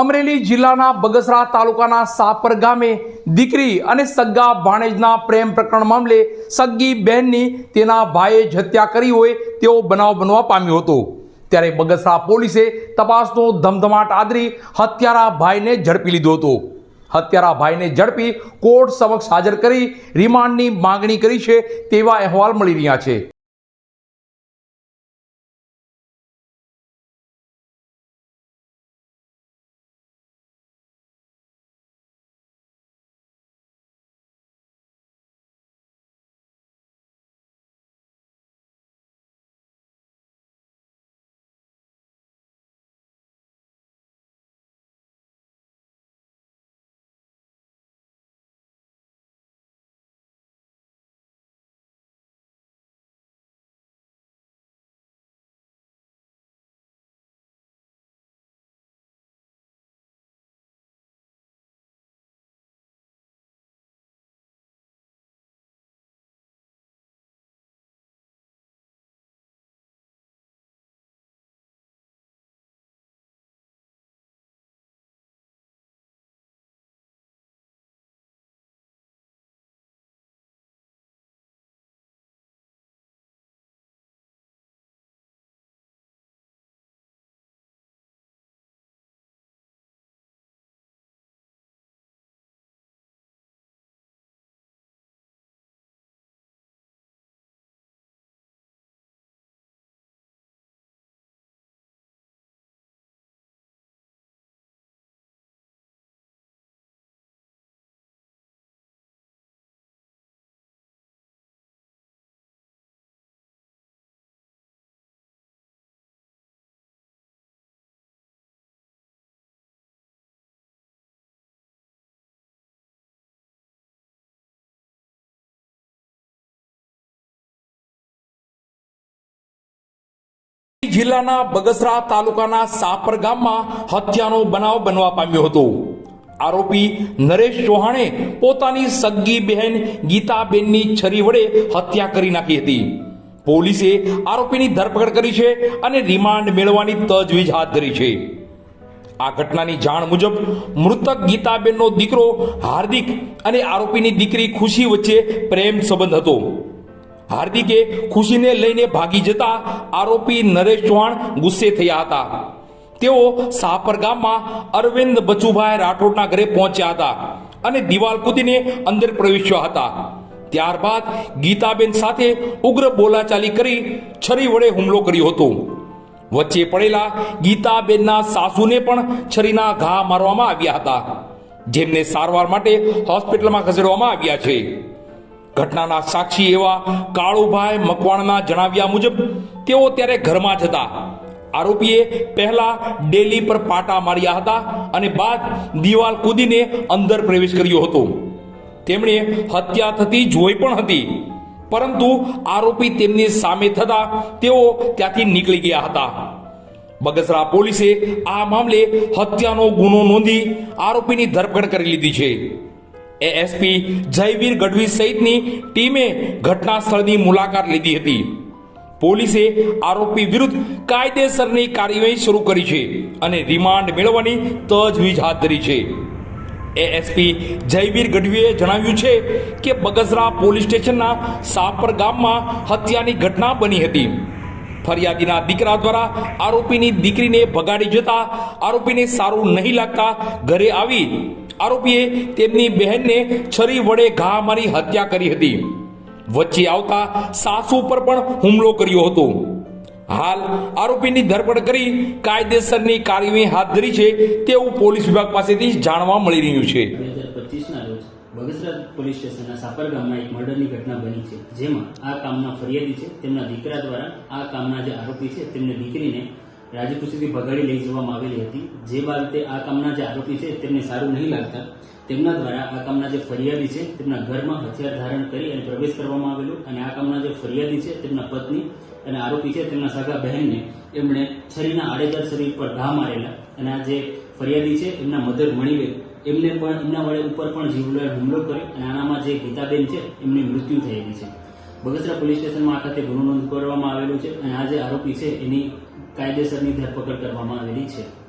અમરેલી જિલ્લાના બગસરા તાલુકાના સાપર ગામે દીકરી અને સગ્ગા ભાણેજના પ્રેમ પ્રકરણ મામલે સગ્ગી બહેનની તેના ભાઈએ જ હત્યા કરી હોય તેવો બનાવ બનવા પામ્યો હતો. ત્યારે બગસરા પોલીસે તપાસનો ધમધમાટ આદરી હત્યારા ભાઈને ઝડપી લીધો હતો. હત્યારા ભાઈને ઝડપી કોર્ટ સમક્ષ હાજર કરી રિમાન્ડની માગણી કરી છે તેવા અહેવાલ મળી રહ્યા છે. જિલ્લાના બગસરા તાલુકાના સાપર ગામમાં હત્યાનો બનાવ બનવા પામ્યો હતો. આરોપી નરેશ ચૌહાણે પોતાની સગ્ગી બહેન ગીતાબેનની છરી વડે હત્યા કરી નાખી હતી. પોલીસે આરોપીની ધરપકડ કરી છે અને રિમાન્ડ મેળવવાની તજવીજ હાથ ધરી છે. આ ઘટનાની જાણ મુજબ મૃતક ગીતાબેનનો દીકરો હાર્દિક અને આરોપીની દીકરી ખુશી વચ્ચે પ્રેમ સંબંધ હતો. હાર્દિકે ખુશીને લઈને ભાગી જતા આરોપી નરેશ ચૌહાણ ગુસ્સે થયા હતા. તેઓ સાપર ગામમાં અરવિંદ બચુભાઈ રાઠોડના ઘરે પહોંચ્યા હતા અને દિવાલ કૂદીને અંદર પ્રવેશ્યા હતા. ત્યારબાદ ગીતાબેન સાથે ઉગ્ર બોલાચાલી કરી છરી વડે હુમલો કર્યો હતો. વચ્ચે પડેલા ગીતાબેનના સાસુને પણ છરીના ઘા મારવામાં આવ્યા હતા, જેમને સારવાર માટે હોસ્પિટલમાં ખસેડવામાં આવ્યા છે. ઘટનાના સાક્ષી એવા કાળુભાઈ મકવાણના જણાવ્યા મુજબ તેઓ ત્યારે ઘરમાં જ હતા. આરોપીએ પહેલા ડેલી પર પાટા માર્યા હતા અને બાદ દિવાલ કૂદીને અંદર પ્રવેશ કર્યો હતો. તેમણે હત્યા થતી જોઈ પણ હતી. પરંતુ આરોપી તેમની સામે થતા તેઓ ત્યાંથી નીકળી ગયા હતા. બગસરા પોલીસે આ મામલે હત્યાનો ગુનો નોંધી આરોપીની ધરપકડ કરી લીધી છે. એએસપી જયવીર ગઢવી સહિતની ટીમે ઘટના સ્થળની મુલાકાત લીધી હતી. પોલીસે આરોપી વિરુદ્ધ કાયદેસરની કાર્યવાહી શરૂ કરી છે અને રિમાન્ડ મેળવવાની તજવીજ હાથ ધરી છે. એએસપી જયવીર ગઢવીએ જણાવ્યું છે કે બગસરા પોલીસ સ્ટેશનના સાપર ગામમાં હત્યાની ઘટના બની હતી. ફરિયાદીના દીકરા દ્વારા આરોપીની દીકરીને ભગાડી જતા આરોપીને સારું નહીં લાગતા ઘરે આવી આરોપીએ તેમની બહેનને છરી વડે ઘા મારી હત્યા કરી હતી. વચ્ચે આવતા સાસુ પર પણ હુમલો કર્યો હતો. હાલ આરોપીની ધરપકડ કરી કાયદેસરની કાર્યવાહી હાથ ધરી છે તેવું પોલીસ વિભાગ પાસેથી જાણવા મળી રહ્યું છે. બગસરા પોલીસ સ્ટેશનના સાપર એક મર્ડરની ઘટના બની છે. જેમાં આ કામના ફરિયાદી છે. તેમના દીકરા દ્વારા આ કામના જે આરોપી છે, તેમને દીકરીને રાજપૂતીથી ભગાડી લઈ જવામાં આવેલી હતી. જે બાબતે આ કામના જે આરોપી છે તેમને સારું નહીં લાગતા. તેમના દ્વારા આ કામના જે ફરિયાદી છે તેમના ઘરમાં હથિયાર ધારણ કરી અને પ્રવેશ કરવામાં આવેલો અને આ કામના જે ફરિયાદી છે તેમના પત્ની અને આરોપી છે તેમના સગા બહેનને એમણે છરીના આડેદાર શરીર પર ઘા મારેલા અને આ જે ફરિયાદી છે એમના મધર મણીબેન એમને પણ એમના વડે ઉપર પણ જીવલેણ હુમલો કર્યો અને આનામાં જે ગીતાબેન છે એમની મૃત્યુ થયેલી છે. બગસરા પોલીસ સ્ટેશનમાં આ ખાતે ગુનો નોંધ કરવામાં આવેલો છે અને આ જે આરોપી છે એની કાયદેસરની ધરપકડ કરવામાં આવેલી છે.